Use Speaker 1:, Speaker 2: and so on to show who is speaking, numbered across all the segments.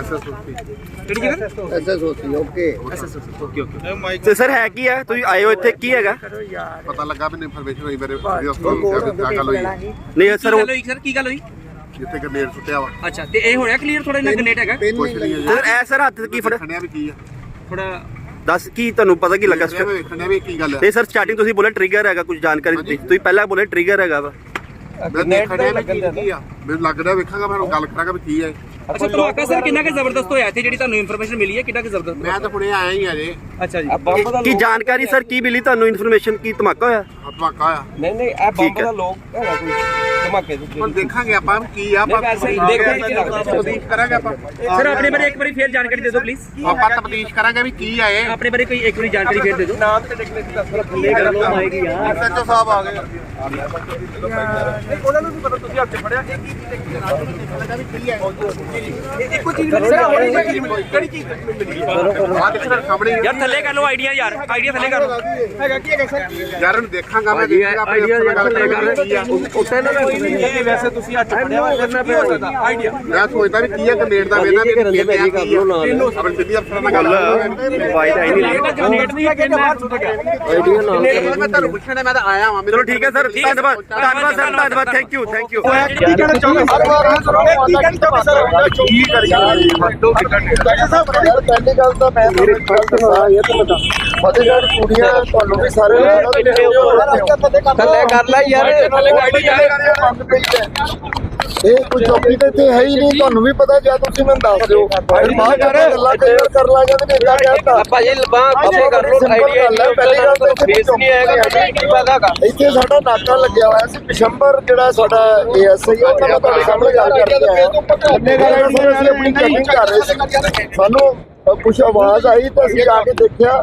Speaker 1: ਐਸਐਸਓਪੀ
Speaker 2: ਕਿਹੜੀ ਜਗ੍ਹਾ
Speaker 3: SSOC okay.
Speaker 2: SSS okay okay.
Speaker 4: ਤੇ ਸਰ ਹੈ ਕੀ ਹੈ ਤੁਸੀਂ ਆਏ ਹੋ ਇੱਥੇ ਕੀ ਹੈਗਾ?
Speaker 1: ਪਤਾ ਲੱਗਾ ਮੈਨੂੰ ਇਨਫੋਰਮੇਸ਼ਨ ਹੋਈ ਮੇਰੇ ਵੀਡੀਓ ਕਾਲ ਤੇ ਆ ਗੱਲ ਹੋਈ?
Speaker 4: ਨਹੀਂ।
Speaker 2: ਕੀ
Speaker 4: ਸਰ
Speaker 2: ਗੱਲ ਹੋਈ ਸਰ? ਕੀ ਗੱਲ ਹੋਈ?
Speaker 1: ਜਿੱਥੇ ਗਰਨੇਡ ਸੁੱਟਿਆ ਵਾ।
Speaker 2: ਅੱਛਾ ਤੇ ਇਹ ਹੋਇਆ ਕਲੀਅਰ ਥੋੜਾ ਇਹਨਾਂ ਗਨੇਟ ਹੈਗਾ?
Speaker 1: ਕੁਛ ਨਹੀਂ ਹੈ
Speaker 4: ਸਰ ਐ ਸਰ ਹੱਥ 'ਚ ਕੀ ਫੜ
Speaker 1: ਖਣਿਆ ਵੀ ਕੀ ਆ?
Speaker 2: ਥੋੜਾ
Speaker 4: ਦੱਸ ਕੀ ਤੁਹਾਨੂੰ ਪਤਾ ਕੀ ਲੱਗਾ? ਸਰ ਸਰ ਸਟਾਰਟਿੰਗ ਤੁਸੀਂ ਬੋਲੇ ਟ੍ਰਿਗਰ ਹੈਗਾ ਕੁਝ ਜਾਣਕਾਰੀ ਦਿੱਤੀ। ਤੁਸੀਂ ਪਹਿਲਾਂ ਬੋਲੇ ਟ੍ਰਿਗਰ ਹੈਗਾ ਵਾ।
Speaker 1: ਮੈਂ ਦੇਖਣਿਆ ਵੀ ਕੀ ਕੀ ਆ। ਮੈਨੂੰ ਲੱਗ ਰਿਹਾ ਵੇਖਾਂਗਾ ਮੈਂ ਗੱਲ ਕਰਾਂਗਾ ਵੀ ਕੀ ਹੈ
Speaker 2: ਅੱਛਾ ਧਮਾਕਾ ਸਰ ਕਿੰਨਾ ਕਿ ਜ਼ਬਰਦਸਤ ਹੋਇਆ? ਇੱਥੇ ਜਿਹੜੀ ਤੁਹਾਨੂੰ ਇਨਫੋਰਮੇਸ਼ਨ ਮਿਲੀ ਹੈ ਕਿੰਨਾ ਕਿ ਜ਼ਬਰਦਸਤ
Speaker 1: ਮੈਂ ਤਾਂ ਹੁਣੇ ਆਇਆ ਹੀ ਆ ਜੇ।
Speaker 2: ਅੱਛਾ ਜੀ।
Speaker 4: ਕੀ ਜਾਣਕਾਰੀ ਸਰ ਕੀ ਮਿਲੀ ਤੁਹਾਨੂੰ ਇਨਫੋਰਮੇਸ਼ਨ ਕੀ ਧਮਾਕਾ ਹੋਇਆ?
Speaker 1: ਧਮਾਕਾ ਆ
Speaker 5: ਨਹੀਂ ਨਹੀਂ ਇਹ ਬੰਬ। ਦਾ ਲੋਕ ਹੈਗਾ ਕੋਈ। ਧਮਾਕੇ ਦੇ
Speaker 1: ਹੁਣ ਦੇਖਾਂਗੇ ਆਪਾਂ ਵੀ ਕੀ ਆ ਆਪਾਂ
Speaker 5: ਕੀ।
Speaker 1: ਤਬਦੀਸ਼ ਕਰਾਂਗੇ ਆਪਾਂ
Speaker 2: ਸਰ ਆਪਣੇ ਬਾਰੇ ਇੱਕ ਵਾਰੀ ਫੇਰ ਜਾਣਕਾਰੀ ਦੇ ਦਿਓ ਪਲੀਜ਼
Speaker 1: ਆਪਾਂ ਤਬਦੀਸ਼ ਕਰਾਂਗੇ ਵੀ ਕੀ ਆ ਇਹ।
Speaker 2: ਆਪਣੇ ਬਾਰੇ ਕੋਈ ਇੱਕ ਵਾਰੀ ਜਾਣਕਾਰੀ ਫੇਰ ਦੇ ਦਿਓ।
Speaker 5: ਨਾਮ ਤੇ ਲਿਖ ਲਿਖ ਦੱਸ ਥੱਲੇ ਕਰ ਲਓ ਆਏਗੀ ਯਾਰ
Speaker 1: ਐਸਐਚਓ ਸਾਹਿਬ ਆ ਗਏ।
Speaker 5: ਉਹਨਾਂ ਨੂੰ ਵੀ ਪਤਾ ਤੁਸੀਂ ਹੱਥ ਫੜਿਆ ਇਹ ਕੀ ਚੀਜ਼ ਹੈ। ਇੱਕੋ ਚੀਜ਼ ਕਿਹੜੀ ਚੀਜ਼
Speaker 1: ਆ ਦੇਖੋ ਸਾਹਮਣੇ ਹੀ?
Speaker 2: ਯਾਰ ਥੱਲੇ ਕਰ ਲਓ ਆਈਡੀਆ ਯਾਰ ਆਈਡੀਆ ਥੱਲੇ ਕਰ ਲਓ।
Speaker 5: ਹੈਗਾ ਕੀ ਹੈਗਾ ਸਰ?
Speaker 1: ਯਾਰ ਇਹਨੂੰ ਦੇਖਾਂਗਾ ਮੈਂ ਦੇਖਾਂਗਾ ਆਪਣੇ ਅਫਸਰ ਨਾਲ ਗੱਲ ਕਰਾਂਗਾ ਕੀ ਆ।
Speaker 5: ਉੱਤੇ ਨਾ ਇਹ ਵੈਸੇ ਤੁਸੀਂ ਹੱਥ ਫੜਿਆ ਹੋਇਆ ਕਰਨਾ ਪਿਆ ਸਕਦਾ ਆਈਡੀਆ
Speaker 1: ਮੈਂ ਸੋਚਦਾ ਵੀ ਕੀ ਆ ਗਨੇਡ ਦਾ ਵੇਨਾ ਵੀ ਕੀ ਆ। ਕੀ ਆ ਆਪਣੇ ਸਿੱਧੀ ਅਫਸਰਾਂ ਨਾਲ ਗੱਲ
Speaker 4: ਵਾਈਟ ਆਈ ਨਹੀਂ।
Speaker 5: ਗ੍ਰੇਨੇਡ ਨਹੀਂ ਹੈਗੇ ਬਾਹਰ ਸੁੱਟ ਗਿਆ
Speaker 1: ਮੈਂ ਤੁਹਾਨੂੰ ਪੁੱਛਣਾ ਮੈਂ ਤਾਂ ਆਇਆ ਵਾਂ।
Speaker 4: ਚਲੋ ਠੀਕ ਹੈ ਸਰ ਧੰਨਵਾਦ। ਧੰਨਵਾਦ ਸਰ ਧੰਨਵਾਦ। ਥੈਂਕ ਯੂ ਥੈਂਕ ਯੂ
Speaker 5: ਕੀ ਕਹਿਣਾ ਚਾਹੁੰਦੇ? ਸਰ ਕੀ ਕਹਿਣਾ ਚਾਹੁੰਦੇ ਸਰ? ਕੀ
Speaker 3: ਪਹਿਲੀ ਗੱਲ ਤਾਂ ਮੈਂ ਮੇਰੇ ਖਿਆਲ ਦੱਸਾਂ। ਇਹ ਤਾਂ ਪਤਾ। ਫਤਿਹਗੜ੍ਹ ਕੁੜੀਆਂ ਤੁਹਾਨੂੰ ਵੀ ਸਾਰੇ
Speaker 5: ਥੱਲੇ ਕਰ ਲੈ ਯਾਰ। ਥੱਲੇ ਗਾੜੀ
Speaker 3: ਇਹ ਕੋਈ ਚੌਕੀ ਤੇ ਇੱਥੇ ਹੈ ਹੀ ਨਹੀਂ ਤੁਹਾਨੂੰ ਵੀ ਪਤਾ ਜਾਂ ਤੁਸੀਂ ਮੈਨੂੰ ਦੱਸ ਦਿਓ। ਫਿਰ ਬਾਅਦ ਚ ਆਪਾਂ ਗੱਲਾਂ ਕਲੀਅਰ ਕਰ ਲਾਂਗੇ ਤੇ ਇਦਾਂ ਕਹਿਤਾ
Speaker 5: ਭਾਜੀ ਲਬਾਂ ਪਿੱਛੇ ਕਰ ਲੋ ਆਈਡੀਆ
Speaker 3: ਪਹਿਲੀ ਗੱਲ ਤਾਂ ਇੱਥੇ
Speaker 5: ਫੇਸ ਨਹੀਂ ਆਏਗਾ ਕੀ ਪਤਾ ਹੈਗਾ।
Speaker 3: ਇੱਥੇ ਸਾਡਾ ਨਾਕਾ ਲੱਗਿਆ ਹੋਇਆ ਸੀ ਪਿਸ਼ੰਬਰ ਜਿਹੜਾ ਸਾਡਾ ਏਐਸਆਈ ਉਹ ਤਾਂ ਮੈਂ ਤੁਹਾਡੇ ਸਾਹਮਣੇ ਗੱਲ ਕਰਕੇ ਆਇਆ ਅੰਨੇ ਗੱਲ ਸਰ ਅਸੀਂ ਆਪਣੀ ਚੈਕਿੰਗ ਕਰ ਰਹੇ ਸੀ ਸਾਨੂੰ ਕੁਝ ਆਵਾਜ਼ ਆਈ ਤਾਂ ਅਸੀਂ ਜਾ ਕੇ ਦੇਖਿਆ।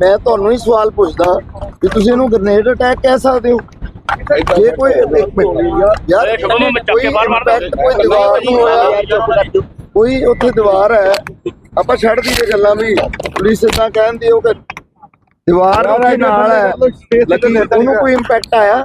Speaker 3: ਮੈਂ ਤੁਹਾਨੂੰ ਹੀ ਸਵਾਲ ਪੁੱਛਦਾ ਕਿ ਤੁਸੀਂ ਇਹਨੂੰ ਗ੍ਰੇਨੇਡ ਅਟੈਕ ਕਹਿ ਸਕਦੇ ਹੋ? ਜੇ ਕੋਈ ਇੱਕ ਮਿੰਟ। ਯਾਰ ਕੋਈ impact, ਕੋਈ ਦੀਵਾਰ ਨਹੀਂ ਹੋਇਆ। ਕੋਈ ਉੱਥੇ ਦੀਵਾਰ ਹੈ। ਆਪਾਂ ਛੱਡ ਦਈਏ ਗੱਲਾਂ ਵੀ। ਪੁਲਿਸ ਇਦਾਂ ਕਹਿੰਦੀ ਉਹ ਕਿ ਦੀਵਾਰ ਉੱਥੇ ਨਾਲ ਹੈ। ਲੇਕਿਨ ਉਹਨੂੰ ਕੋਈ ਇੰਪੈਕਟ ਆਇਆ?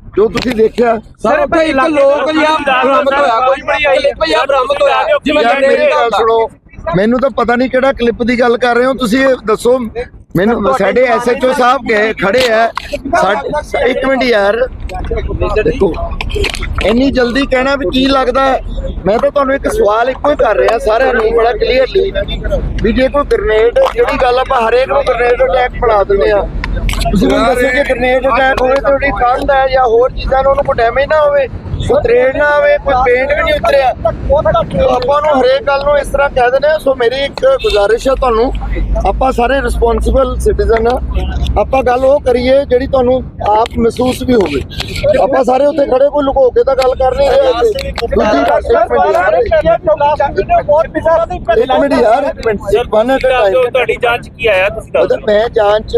Speaker 3: ਜੋ ਤੁਸੀਂ ਦੇਖਿਆ
Speaker 5: ਸਰ ਇੱਕ ਲੋਕ ਜਾਂ ਬਰਾਮਦ ਹੋਇਆ ਕੋਈ ਬੜੀ ਆਈ ਕਲਿੱਪ ਜਾਂ ਬਰਾਮਦ ਹੋਇਆ। ਜਿਵੇਂ
Speaker 3: ਗੱਲ
Speaker 5: ਹੁੰਦਾ
Speaker 3: ਸੁਣੋ। ਮੈਨੂੰ ਤਾਂ ਪਤਾ ਨਹੀਂ ਕਿਹੜਾ ਕਲਿੱਪ ਦੀ ਗੱਲ ਕਰ ਰਹੇ ਹੋ। ਤੁਸੀਂ ਇਹ ਦੱਸੋ। ਮੈਨੂੰ ਸਾਡੇ ਐਸਐਚਓ ਸਾਹਿਬ ਗਏ ਖੜੇ ਸਾਡੇ- ਇੱਕ ਮਿੰਟ ਯਾਰ। ਦੇਖੋ ਇੰਨੀ ਜਲਦੀ ਕਹਿਣਾ ਵੀ ਕੀ ਲੱਗਦਾ? ਮੈਂ ਤਾਂ ਤੁਹਾਨੂੰ ਇੱਕ ਸਵਾਲ ਇੱਕੋ ਹੀ ਕਰ ਰਿਹਾ ਸਾਰਿਆਂ ਨੂੰ ਬੜਾ ਕਲੀਅਰਲੀ ਵੀ ਜੇ ਕੋਈ ਗ੍ਰਨੇਡ ਜਿਹੜੀ ਗੱਲ ਆਪਾਂ ਹਰੇਕ ਨੂੰ ਗ੍ਰਨੇਡ ਅਟੈਕ ਬਣਾ ਦਿੰਦੇ ਆ ਤੁਸੀਂ ਮੈਨੂੰ ਦੱਸੋ ਕਿ ਗ੍ਰਨੇਡ ਅਟੈਕ ਹੋਵੇ ਤੇ ਉਹਦੀ ਕੰਧ ਹੈ ਜਾਂ ਹੋਰ ਚੀਜ਼ਾਂ ਨੂੰ ਉਹਨੂੰ ਕੋਈ ਡੈਮੇਜ ਨਾ ਹੋਵੇ ਤਰੇੜ ਨਾ ਹੋਵੇ ਕੋਈ ਪੇਂਟ ਵੀ ਨਹੀਂ ਉਤਰਿਆ। ਆਪਾਂ ਨੂੰ ਹਰੇਕ ਗੱਲ ਨੂੰ ਇਸ ਤਰ੍ਹਾਂ ਕਹਿ ਦਿੰਦੇ ਆ ਸੋ ਮੇਰੀ ਇੱਕ ਗੁਜ਼ਾਰਿਸ਼ ਹੈ ਤੁਹਾਨੂੰ। ਆਪਾਂ ਸਾਰੇ ਰਿਸਪੌਂਸਿਬਲ ਸਿਟੀਜ਼ਨ ਆ। ਆਪਾਂ ਗੱਲ ਉਹ ਕਰੀਏ ਜਿਹੜੀ ਤੁਹਾਨੂੰ ਆਪ ਮਹਿਸੂਸ ਵੀ ਹੋਵੇ। ਆਪਾਂ ਸਾਰੇ ਉੱਥੇ ਖੜੇ ਕੋਈ ਲੁਕੋ ਕੇ ਤਾਂ ਗੱਲ ਕਰ ਨਹੀਂ ਰਹੇ। ਦੂਜੀ ਗੱਲ ਇੱਕ ਮਿੰਟ ਯਾਰ। ਇੱਕ ਮਿੰਟ ਵਨ ਐਟ ਟਾਈਮ
Speaker 2: ਤੁਹਾਡੀ ਜਾਂਚ ਕੀ ਆਇਆ ਤੁਸੀਂ
Speaker 3: ਮਤਲਬ ਮੈਂ ਜਾਂਚ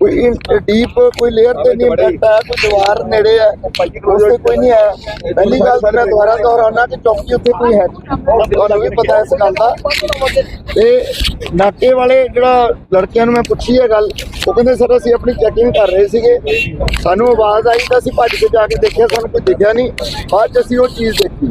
Speaker 3: ਕੋਈ ਡੀਪ ਕੋਈ ਲੇਅਰ ਤੇ ਨਹੀਂ ਇੰਪੈਕਟ ਆਇਆ ਕੋਈ ਦੀਵਾਰ ਨੇੜੇ ਹੈ ਉਸ ਕੋਈ ਨਹੀਂ ਆਇਆ ਪਹਿਲੀ ਗੱਲ ਤਾਂ ਮੈਂ ਦੁਬਾਰਾ ਦੁਹਰਾਉਣਾ ਕਿ ਚੌਕੀ ਉੱਥੇ ਕੋਈ ਹੈ ਤੁਹਾਨੂੰ ਵੀ ਪਤਾ ਇਸ ਗੱਲ ਦਾ। ਤੇ ਨਾਕੇ ਵਾਲੇ ਜਿਹੜਾ ਲੜਕਿਆਂ ਨੂੰ ਮੈਂ ਪੁੱਛੀ ਹੈ ਗੱਲ ਉਹ ਕਹਿੰਦੇ ਸਰ ਅਸੀਂ ਆਪਣੀ ਚੈਕਿੰਗ ਕਰ ਰਹੇ ਸੀਗੇ। ਸਾਨੂੰ ਆਵਾਜ਼ ਆਈ ਤਾਂ ਅਸੀਂ ਭੱਜ ਕੇ ਜਾ ਕੇ ਦੇਖਿਆ ਸਾਨੂੰ ਕੋਈ ਦਿਖਿਆ ਨਹੀਂ। ਬਾਅਦ ਅਸੀਂ ਉਹ ਚੀਜ਼ ਦੇਖੀ।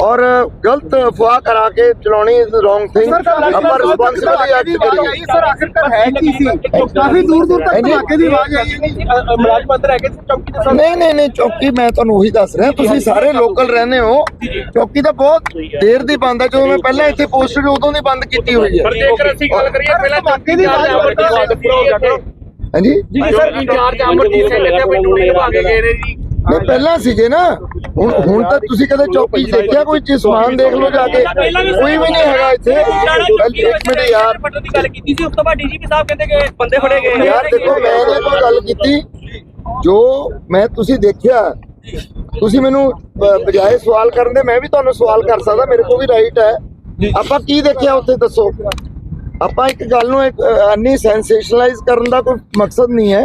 Speaker 3: ਔਰ ਗਲਤ ਅਫਵਾਹ ਕਰਾ ਕੇ ਚਲਾਉਣੀ ਇਜ਼ ਰੋਂਗ ਥਿੰਗ ਆਪਾਂ ਰਿਸਪੌਂਸਿਬਿਲਟੀ ਐਕਟ ਕਰੀਏ
Speaker 6: ਸਰ ਆਖਿਰਕਾਰ ਹੈ ਕੀ ਸੀ? ਕਾਫੀ ਦੂਰ ਦੂਰ ਤੱਕ। ਧਮਾਕੇ ਦੀ ਆਵਾਜ਼ ਆਈ ਹੈ
Speaker 5: ਮੁਲਾਜ਼ਮ ਅੰਦਰ ਹੈਗੇ ਚੌਕੀ ਦੇ
Speaker 3: ਨਹੀਂ ਨਹੀਂ ਨਹੀਂ ਚੌਕੀ ਮੈਂ ਤੁਹਾਨੂੰ ਉਹੀ ਦੱਸ ਰਿਹਾ। ਤੁਸੀਂ ਸਾਰੇ ਲੋਕਲ ਰਹਿੰਦੇ ਹੋ। ਚੌਕੀ ਤਾਂ ਬਹੁਤ ਦੇਰ ਦੀ ਬੰਦ ਹੈ। ਜਦੋਂ ਮੈਂ ਪਹਿਲਾਂ ਇੱਥੇ ਪੋਸਟਡ ਉਦੋਂ ਦੀ ਬੰਦ ਕੀਤੀ ਹੋਈ ਹੈ।
Speaker 5: ਜੇਕਰ ਅਸੀਂ ਗੱਲ ਕਰੀਏ ਪਹਿਲਾਂ
Speaker 6: ਧਮਾਕੇ ਦੀ ਆਵਾਜ਼
Speaker 3: ਹਾਂਜੀ?
Speaker 5: ਜੀ ਸਰ ਇੰਚਾਰਜ ਅਮਰਜੀਤ ਸਿੰਘ ਇੱਥੇ ਆਪਣੀ ਡਿਊਟੀ ਨਿਭਾ ਕੇ ਗਏ ਨੇ ਜੀ।
Speaker 3: ਨਹੀਂ ਪਹਿਲਾਂ ਸੀਗੇ ਨਾ ਹੁਣ ਹੁਣ ਤਾਂ ਤੁਸੀਂ ਕਦੇ ਚੌਕੀ ਦੇਖਿਆ ਕੋਈ ਚੀਜ਼ ਸਮਾਨ ਦੇਖ ਲਓ ਜਾ ਕੇ? ਕੋਈ ਵੀ ਨਹੀਂ ਹੈਗਾ ਇੱਥੇ। ਇੱਕ ਮਿੰਟ ਯਾਰ।
Speaker 2: ਦੀ ਗੱਲ ਕੀਤੀ ਸੀ ਉਸ ਤੋਂ ਬਾਅਦ ਡੀਜੀਪੀ ਸਾਹਿਬ ਕਹਿੰਦੇ ਕਿ ਬੰਦੇ ਫੜੇ ਗਏ।
Speaker 3: ਯਾਰ ਦੇਖੋ ਮੈਂ ਇਹ ਕੋਈ ਗੱਲ ਕੀਤੀ। ਜੋ ਮੈਂ ਤੁਸੀਂ ਦੇਖਿਆ ਤੁਸੀਂ ਮੈਨੂੰ ਬਜਾਏ ਸਵਾਲ ਕਰਨ ਦੇ ਮੈਂ ਵੀ ਤੁਹਾਨੂੰ ਸਵਾਲ ਕਰ ਸਕਦਾ ਮੇਰੇ ਕੋਲ ਵੀ ਰਾਈਟ ਹੈ। ਆਪਾਂ ਕੀ ਦੇਖਿਆ ਉੱਥੇ ਦੱਸੋ? ਆਪਾਂ ਇੱਕ ਗੱਲ ਨੂੰ ਇੱਕ ਅੰਨੀ ਸੈਂਸੇਸ਼ਨਲਾਈਜ਼ ਕਰਨ ਦਾ ਕੋਈ ਮਕਸਦ ਨਹੀਂ ਹੈ।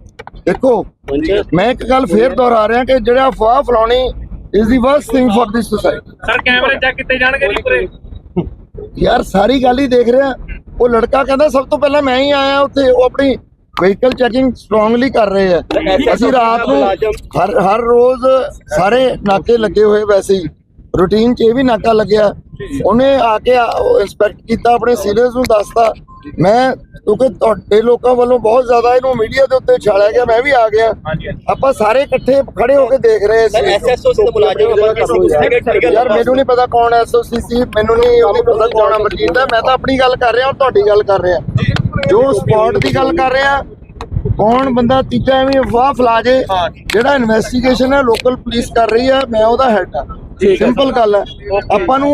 Speaker 3: ਦੇਖੋ ਮੈਂ ਇੱਕ ਗੱਲ ਫੇਰ ਦੁਹਰਾ ਰਿਹਾ ਕਿ ਜਿਹੜਾ ਅਫਵਾਹ ਫਲਾਉਣੀ is the worst thing for this society
Speaker 5: sir ਕੈਮਰੇ ਚੈੱਕ ਕੀਤੇ ਜਾਣਗੇ ਜੀ ਪੂਰੇ?
Speaker 3: ਯਾਰ ਸਾਰੀ ਗੱਲ ਹੀ ਦੇਖ ਰਿਹਾ। ਉਹ ਲੜਕਾ ਕਹਿੰਦਾ ਸਭ ਤੋਂ ਪਹਿਲਾਂ ਮੈਂ ਹੀ ਆਇਆ ਉੱਥੇ ਉਹ ਆਪਣੀ ਵਹੀਕਲ ਚੈਕਿੰਗ ਸਟਰੋਂਗਲੀ ਕਰ ਰਹੇ ਆ। ਅਸੀਂ ਰਾਤ ਨੂੰ ਹਰ ਹਰ ਰੋਜ਼ ਸਾਰੇ ਨਾਕੇ ਲੱਗੇ ਹੋਏ ਵੈਸੇ ਹੀ। ਰੂਟੀਨ 'ਚ ਇਹ ਵੀ ਨਾਕਾ ਲੱਗਿਆ। ਉਹਨੇ ਆ ਕੇ ਇਨਸਪੈਕਟ ਕੀਤਾ ਆਪਣੇ ਸੀਨੀਅਰਸ ਨੂੰ ਦੱਸਤਾ। ਮੈਂ ਕਿਉਂਕਿ ਤੁਹਾਡੇ ਲੋਕਾਂ ਵੱਲੋਂ ਬਹੁਤ ਜ਼ਿਆਦਾ ਇਹਨੂੰ ਮੀਡੀਆ ਦੇ ਉੱਤੇ ਛਾਲਿਆ ਗਿਆ ਮੈਂ ਵੀ ਆ ਗਿਆ। ਆਪਾਂ ਸਾਰੇ ਇਕੱਠੇ ਖੜੇ ਹੋ ਕੇ ਦੇਖ ਰਹੇ ਸੀ।
Speaker 4: ਐਸਐਸਓ ਸੀ ਦਾ ਮੁਲਾਜ਼ਮ
Speaker 3: ਯਾਰ ਮੈਨੂੰ ਨਹੀਂ ਪਤਾ ਕੌਣ ਐਸਓਸੀ ਸੀ ਮੈਨੂੰ ਨਹੀਂ ਉਹਦੀ ਪਤਾ ਕੌਣ ਅਮਰਜੀਤ ਹੈ ਮੈਂ ਤਾਂ ਆਪਣੀ ਗੱਲ ਕਰ ਰਿਹਾ ਔਰ ਤੁਹਾਡੀ ਗੱਲ ਕਰ ਰਿਹਾ। ਜੋ ਸਪੌਟ ਦੀ ਗੱਲ ਕਰ ਰਿਹਾ ਕੌਣ ਬੰਦਾ ਤੀਜਾ ਐਵੇਂ ਅਫਵਾਹ ਫਲਾ ਜੇ ਜਿਹੜਾ ਇਨਵੈਸਟੀਗੇਸ਼ਨ ਹੈ ਲੋਕਲ ਪੁਲਿਸ ਕਰ ਰਹੀ ਹੈ ਮੈਂ ਉਹਦਾ ਹੈਡ ਆ ਸਿੰਪਲ ਗੱਲ ਹੈ। ਆਪਾਂ ਨੂੰ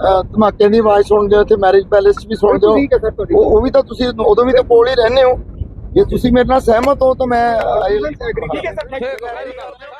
Speaker 3: ਅਹ, ਧਮਾਕਿਆਂ ਦੀ ਆਵਾਜ਼ ਸੁਣਦੇ ਹੋ ਤੇ ਮੈਰਿਜ ਪੈਲੇਸ 'ਚ ਵੀ ਸੁਣਦੇ ਹੋ ਉਹ ਵੀ ਤਾਂ ਤੁਸੀਂ ਉਦੋਂ ਵੀ ਤਾਂ ਕੋਲ ਹੀ ਰਹਿੰਦੇ ਹੋ ਜੇ ਤੁਸੀਂ ਮੇਰੇ ਨਾਲ ਸਹਿਮਤ ਹੋ ਤਾਂ ਮੈਂ
Speaker 6: ਐਗਰੀ ਠੀਕ ਹੈ ਸਰ
Speaker 5: ਠੀਕ ਹੈ